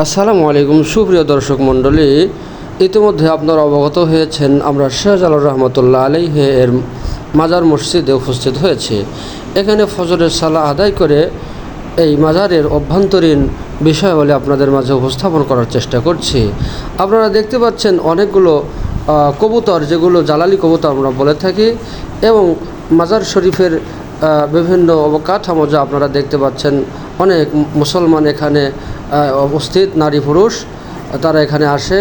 আসসালামু আলাইকুম, সুপ্রিয় দর্শক মণ্ডলী। ইতিমধ্যে আপনারা অবগত হয়েছেন, আমরা শাহজালাল রহমতুল্লাহ আলাইহে এর মাজার মসজিদে উপস্থিত হয়েছে। এখানে ফজরের সালা আদায় করে এই মাজারের অভ্যন্তরীণ বিষয় বলে আপনাদের মাঝে উপস্থাপন করার চেষ্টা করছি। আপনারা দেখতে পাচ্ছেন অনেকগুলো কবুতর, যেগুলো জালালি কবুতর আমরা বলে থাকি, এবং মাজার শরীফের বিভিন্ন অবকাঠামো যা আপনারা দেখতে পাচ্ছেন, অনেক মুসলমান এখানে উপস্থিত নারী পুরুষ, তারা এখানে আসে।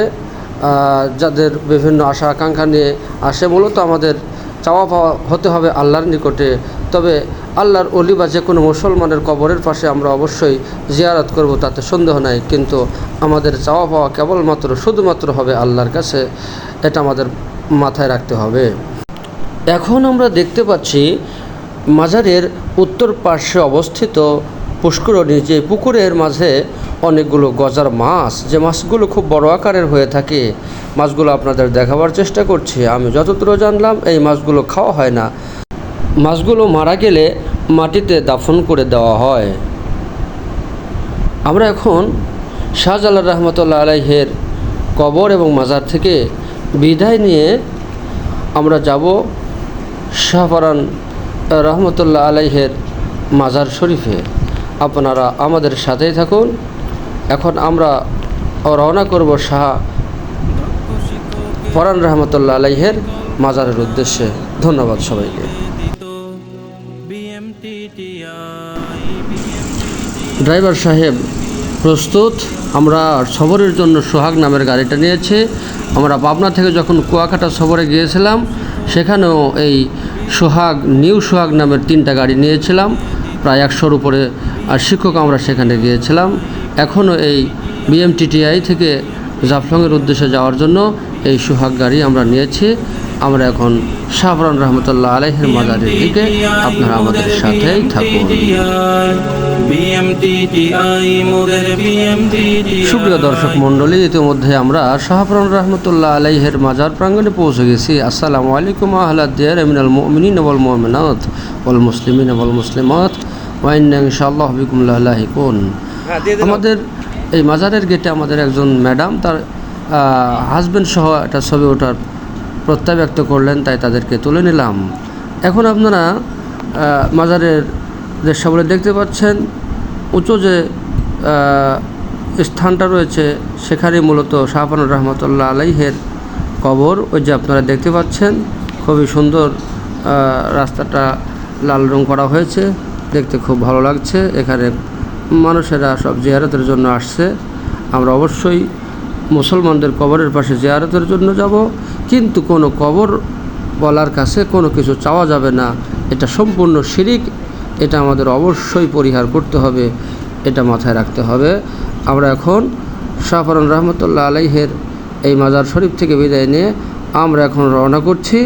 যাদের বিভিন্ন আশা আকাঙ্ক্ষা নিয়ে আসে, মূলত আমাদের চাওয়া পাওয়া হতে হবে আল্লাহর নিকটে। তবে আল্লাহর অলি বা যে কোনো মুসলমানের কবরের পাশে আমরা অবশ্যই জিয়ারত করব, তাতে সন্দেহ নাই। কিন্তু আমাদের চাওয়া পাওয়া কেবলমাত্র, শুধুমাত্র হবে আল্লাহর কাছে। এটা আমাদের মাথায় রাখতে হবে। এখন আমরা দেখতে পাচ্ছি মাজারের উত্তর পার্শ্বে অবস্থিত পুষ্করণী যে পুকুরের মাঝে অনেকগুলো গজার মাছ। যে মাছগুলো খুব বড় আকারের হয়ে থাকে, মাছগুলো আপনাদের দেখাবার চেষ্টা করছি। আমি যতদূর জানলাম, এই মাছগুলো খাওয়া হয় না। মাছগুলো মারা গেলে মাটিতে দাফন করে দেওয়া হয়। আমরা এখন শাহজালাল রহমতুল্লাহ আলাইহের কবর এবং মাজার থেকে বিদায় নিয়ে আমরা যাব শাহপরান রহমতুল্লাহ আলাইহের মাজার শরীফে। আপনারা আমাদের সাথেই থাকুন। এখন আমরা রওনা করব শাহ ফরান রহমতুল্লাহ আলাইহের মাজারের উদ্দেশ্যে। ধন্যবাদ সবাইকে। ড্রাইভার সাহেব, প্রস্তুত? আমরা সবরের জন্য সোহাগ নামের গাড়িটা নিয়েছি। আমরা পাবনা থেকে যখন কুয়াকাটা সবরে গিয়েছিলাম, সেখানেও এই সোহাগ, নিউ সোহাগ নামের তিনটা গাড়ি নিয়েছিলাম। প্রায় একশোর উপরে আর শিক্ষক আমরা সেখানে গিয়েছিলাম। এখনও এই বিএমটিটিআই থেকে জাফলংয়ের উদ্দেশ্যে যাওয়ার জন্য এই সোহাগ গাড়ি আমরা নিয়েছি। আমরা এখন শাহরান রহমতুল্লাহ আলহের মাজারের দিকে। আপনারা আমাদের সাথেই থাকুন। সুপ্রিয় দর্শক মণ্ডলী ইতিমধ্যে আমরা শাহপুরান রহমতুল্লাহ আলাইহের মাজার প্রাঙ্গণে পৌঁছে গেছি। আসসালামু আলাইকুম আহ্লাদিয়ার এমিনাল মুমিনিন ওয়াল মুমিনাত ওয়াল মুসলিমিন মুসলিমাত। ইনশাআল্লাহ কোন আমাদের এই মাজারের গেটে আমাদের একজন ম্যাডাম তার হাজব্যান্ড সহ একটা ছবি ওঠার প্রত্যয় ব্যক্ত করলেন তাই তাদেরকে তুলে নিলাম। এখন আপনারা মাজারের যে সামনে দেখতে পাচ্ছেন উঁচু যে স্থানটা রয়েছে সেখানে মূলত শাহপানুর রহমতুল্লাহ আলাইহের কবর ওই যে আপনারা দেখতে পাচ্ছেন খুবই সুন্দর রাস্তাটা লাল রং করা হয়েছে। দেখতে খুব ভালো লাগছে। এখানে মানুষেরা সব জিয়ারতের জন্য আসছে। আমরা অবশ্যই মুসলমানদের কবরের পাশে জিয়ারতের জন্য যাব। কিন্তু কোনো কবর বলার কাছে কোনো কিছু চাওয়া যাবে না। এটা সম্পূর্ণ শিরিক। এটা আমাদের অবশ্যই পরিহার করতে হবে। এটা মাথায় রাখতে হবে। আমরা এখন শাহফরান রহমতুল্লাহ আলাইহের এই মাজার শরীফ থেকে বিদায় নিয়ে আমরা এখন রওনা করছি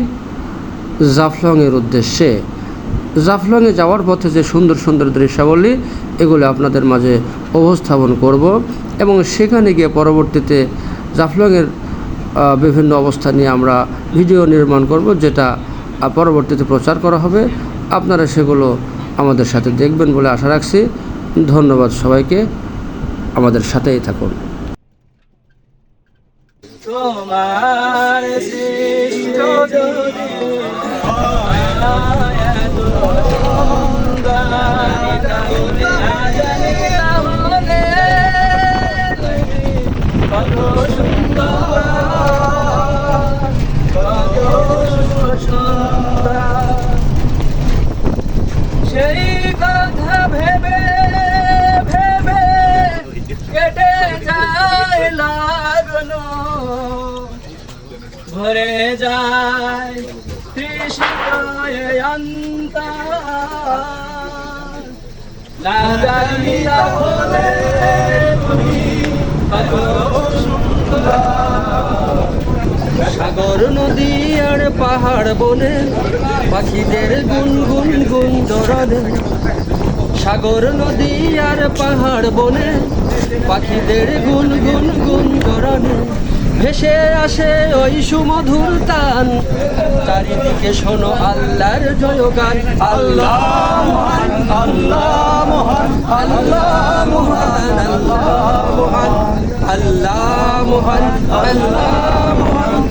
জাফলংয়ের উদ্দেশ্যে। জাফলংয়ে যাওয়ার পথে যে সুন্দর সুন্দর দৃশ্যাবলী, এগুলো আপনাদের মাঝে উপস্থাপন করব এবং সেখানে গিয়ে পরবর্তীতে জাফলংয়ের বিভিন্ন অবস্থা নিয়ে আমরা ভিডিও নির্মাণ করব, যেটা পরবর্তীতে প্রচার করা হবে। আপনারা সেগুলো আমাদের সাথে দেখবেন বলে আশা রাখছি। ধন্যবাদ সবাইকে। আমাদের সাথেই থাকুন। তোমার সেই কথা ভেবে ভেবে কেটে যায় লাগল। ভরে যায় অন্ত না জানি তাহলে তুমি কত সুন্দর। সাগর নদী আর পাহাড় বনে, পাখিদের গুন গুন গুন সাগর নদী আর পাহাড় বনে, পাখিদের গুন গুন গুন ভেসে আসে ওই সুমধুর তান, চারিদিকে শোনো আল্লাহর জয়গান। আল্লাহ মহান আল্লাহ মহান আল্লাহ মহান আল্লাহ মহান আল্লাহ মহান, আল্লাহ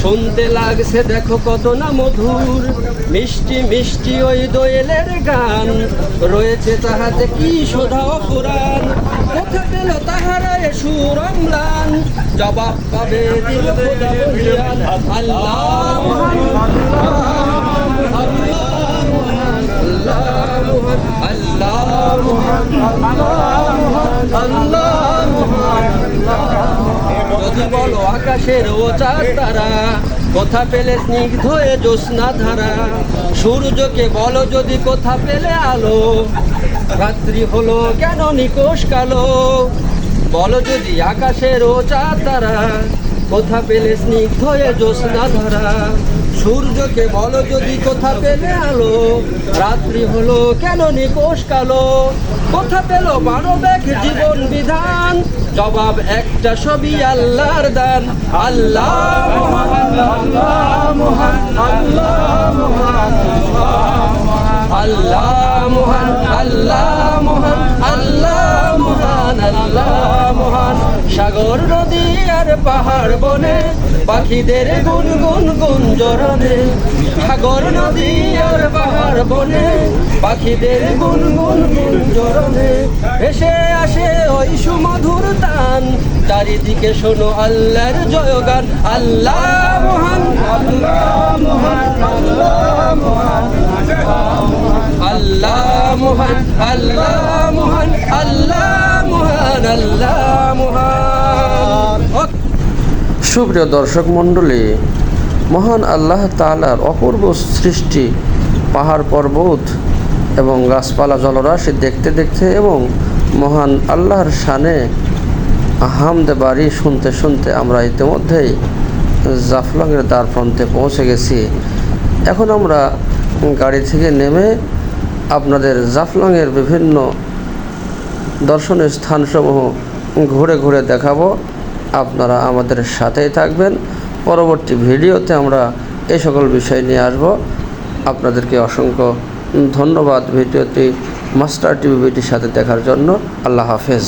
শুনতে লাগছে, দেখো কত না মধুর। মিষ্টি মিষ্টি ওই দোয়েলের গান। রয়েছে তাহাতে কি সুধা ফুরান কোথা পেল তাহারা সুর অম্লান জবাব পাবে আল্লাহ আল্লাহ আল্লাহ আল্লাহ মহান। যদি বলো আকাশের ও চার তারা। কোথা পেলে স্নিগ্ধ এ জ্যোৎস্না ধারা। সূর্যকে বলো যদি কোথা পেলে আলো। রাত্রি হলো কেন নিকোষ কালো? বলো যদি আকাশের ও চার তারা। কোথা পেলে স্নিগ্ধ এ জ্যোৎস্না ধারা। সূর্যকে বলো যদি কোথা পেলে আলো। রাত্রি হলো কেন নিকোষ কালো? কোথা পেল মানব এক জীবন বিধান। জবাব একটা সবই আল্লাহর দান। আল্লাহ আল্লাহ আল্লাহ আল্লাহ আল্লাহ মহান সাগর নদী আর পাহাড় বনে, পাখিদের গুন গুন গুন জরনে সাগর নদী আর পাহাড় বনে, পাখিদের গুন গুন গুন জরনে এসে আসে ওই সুমধুর তান, চারিদিকে শোনো আল্লাহর জয়গান। আল্লাহ মহান আল্লাহ মহান আল্লাহ মহান আল্লাহ মহান আল্লাহ মহান, আল্লাহ সুপ্রিয় দর্শক মণ্ডলী, মহান আল্লাহ তালার অপূর্ব সৃষ্টি, পাহাড় পর্বত এবং গাছপালা জলরাশি দেখতে দেখতে এবং মহান আল্লাহর শানে হামদে বাড়ি শুনতে শুনতে আমরা ইতিমধ্যেই জাফলংয়ের দ্বার প্রান্তে পৌঁছে গেছি। এখন আমরা গাড়ি থেকে নেমে আপনাদের জাফলংয়ের বিভিন্ন দর্শনীয় স্থানসমূহ ঘুরে ঘুরে দেখাবো। আপনারা আমাদের সাথেই থাকবেন। পরবর্তী ভিডিওতে আমরা এই সকল বিষয় নিয়ে আসব। আপনাদেরকে অসংখ্য ধন্যবাদ ভিডিওটি মাস্টার টিভিটির সাথে দেখার জন্য। আল্লাহ হাফেজ।